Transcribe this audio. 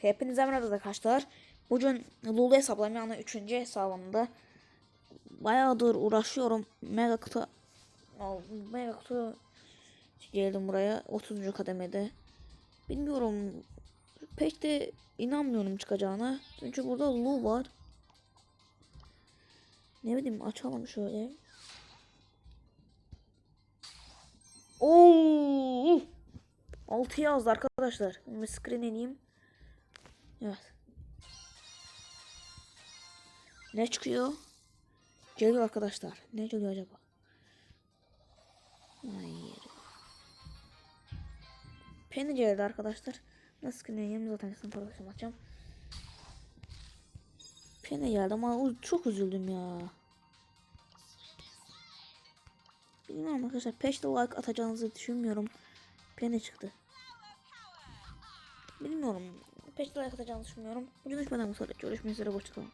Hepinize merhaba arkadaşlar. Bugün Lulu hesaplam yani 3. hesabımda bayağıdır uğraşıyorum. Mega kutu Mega kutu geldim buraya 30. kademede. Bilmiyorum pek de inanmıyorum çıkacağına. Çünkü burada Lulu var. Ne bileyim açalım şöyle. Oo! 6 yazdı arkadaşlar. Bir screen ineyim. Evet. Ne çıkıyor? Geliyor arkadaşlar. Ne geliyor acaba? Hayır. Penny geldi arkadaşlar. Nasıl screen ineyim zaten sizin parasını atacağım. Penny geldi ama çok üzüldüm ya. Bilmiyorum arkadaşlar. Peşte like atacağınızı düşünmüyorum. Penny çıktı. Bilmiyorum. Peşte like atacağınızı düşünmüyorum. Bugün düşmeden bu soru. Görüşmek üzere. Hoşçakalın.